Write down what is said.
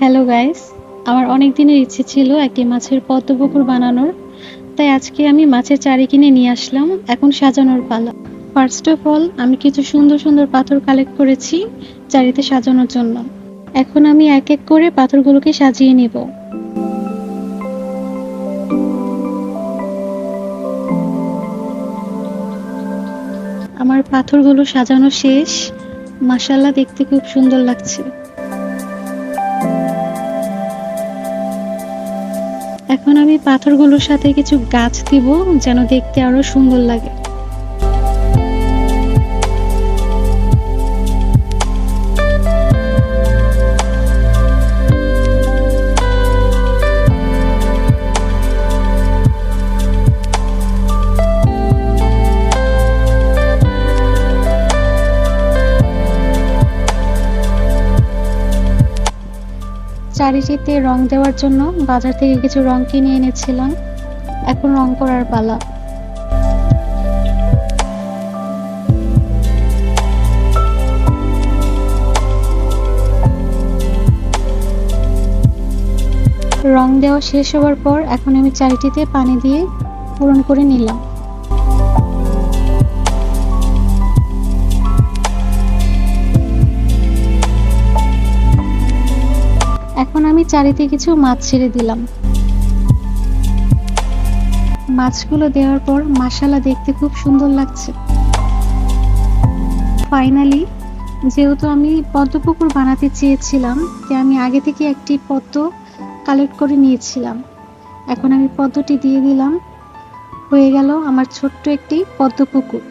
Hello guys আমার অনেক দিনের ইচ্ছে ছিল একটি মাছের পদ্মপুকুর বানানোর। তাই আজকে আমি মাছের চারি কিনে নিয়ে আসলাম, এখন সাজানোর পালা। ফার্স্ট অফ অল আমি কিছু সুন্দর সুন্দর পাথর কালেক্ট করেছি চারিতে সাজানোর জন্য। এখন আমি এক এক করে পাথরগুলোকে সাজিয়ে নেব। আমার পাথরগুলো সাজানো শেষ। মাসাল্লাহ দেখতে খুব সুন্দর লাগছে। এখন আমি পাথরগুলোর সাথে কিছু গাছ দিব যেন দেখতে আরও সুন্দর লাগে। চারিটিতে রং দেওয়ার জন্য বাজার থেকে কিছু রং কিনে এনেছিলাম। এখন রং করার পালা। রং দেওয়া শেষ হওয়ার পর এখন আমি চারিটিতে পানি দিয়ে পূরণ করে নিলাম। এখন আমি চারিতে কিছু মাছ ছেড়ে দিলাম। মাছগুলো দেওয়ার পর মাসালা দেখতে খুব সুন্দর লাগছে। ফাইনালি যেহেতু আমি পদ্মপুকুর বানাতে চেয়েছিলাম যে আমি আগে থেকে একটি পদ্ম কালেক্ট করে নিয়েছিলাম। এখন আমি পদ্মটি দিয়ে দিলাম। হয়ে গেল আমার ছোট্ট একটি পদ্মপুকুর।